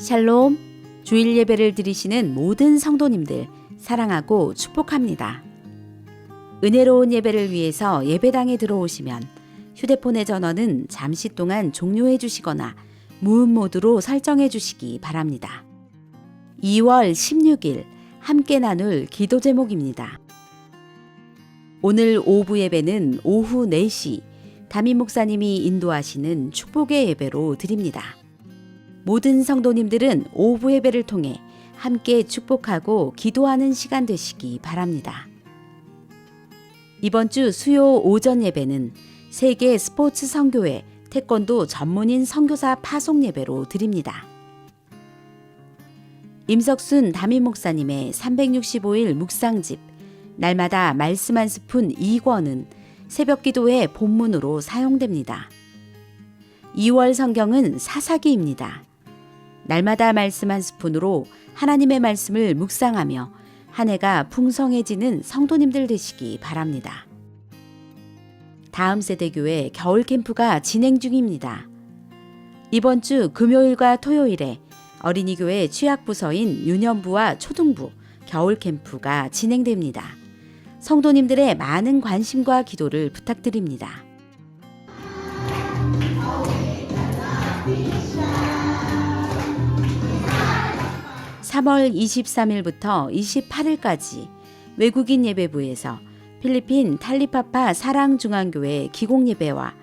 샬롬, 주일 예배를 드리시는 모든 성도님들 사랑하고 축복합니다. 은혜로운 예배를 위해서 예배당에 들어오시면 휴대폰의 전원은 잠시 동안 종료해 주시거나 무음 모드로 설정해 주시기 바랍니다. 2월 16일 함께 나눌 기도 제목입니다. 오늘 오후 예배는 오후 4시 담임 목사님이 인도하시는 축복의 예배로 드립니다. 모든 성도님들은 오후 예배를 통해 함께 축복하고 기도하는 시간 되시기 바랍니다. 이번 주 수요 오전 예배는 세계 스포츠 성교회 태권도 전문인 선교사 파송 예배로 드립니다. 임석순 담임 목사님의 365일 묵상집 날마다 말씀 한 스푼 2권은 새벽 기도의 본문으로 사용됩니다. 2월 성경은 사사기입니다. 날마다 말씀 한 스푼으로 하나님의 말씀을 묵상하며 한 해가 풍성해지는 성도님들 되시기 바랍니다. 다음 세대 교회 겨울 캠프가 진행 중입니다. 이번 주 금요일과 토요일에 어린이 교회 취약 부서인 유년부와 초등부 겨울 캠프가 진행됩니다. 성도님들의 많은 관심과 기도를 부탁드립니다. 3월 23일부터 28일까지 외국인 예배부에서 필리핀 탈리파파 사랑중앙교회 기공예배와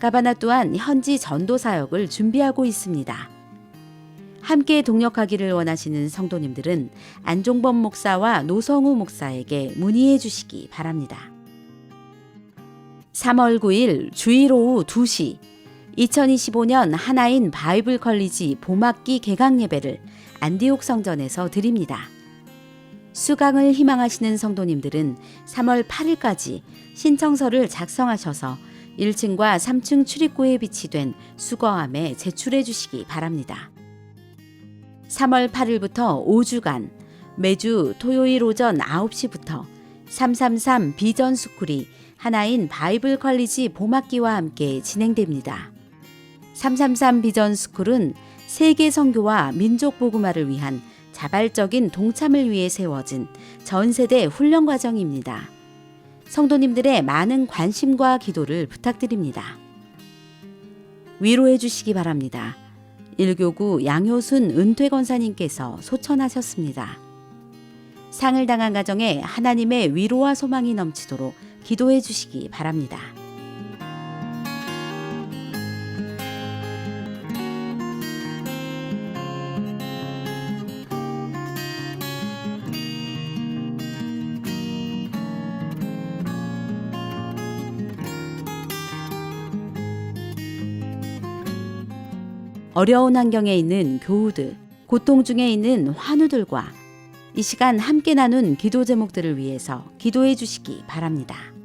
가바나 또한 현지 전도 사역을 준비하고 있습니다. 함께 동역하기를 원하시는 성도님들은 안종범 목사와 노성우 목사에게 문의해 주시기 바랍니다. 3월 9일 주일 오후 2시 2025년 하나인 바이블 컬리지 봄학기 개강 예배를 안디옥 성전에서 드립니다. 수강을 희망하시는 성도님들은 3월 8일까지 신청서를 작성하셔서 1층과 3층 출입구에 비치된 수거함에 제출해 주시기 바랍니다. 3월 8일부터 5주간 매주 토요일 오전 9시부터 333 비전 스쿨이 하나인 바이블 컬리지 봄학기와 함께 진행됩니다. 333 비전 스쿨은 세계 선교와 민족 복음화를 위한 자발적인 동참을 위해 세워진 전 세대 훈련 과정입니다. 성도님들의 많은 관심과 기도를 부탁드립니다. 위로해 주시기 바랍니다. 일교구 양효순 은퇴 권사님께서 소천하셨습니다. 상을 당한 가정에 하나님의 위로와 소망이 넘치도록 기도해 주시기 바랍니다. 어려운 환경에 있는 교우들, 고통 중에 있는 환우들과 이 시간 함께 나눈 기도 제목들을 위해서 기도해 주시기 바랍니다.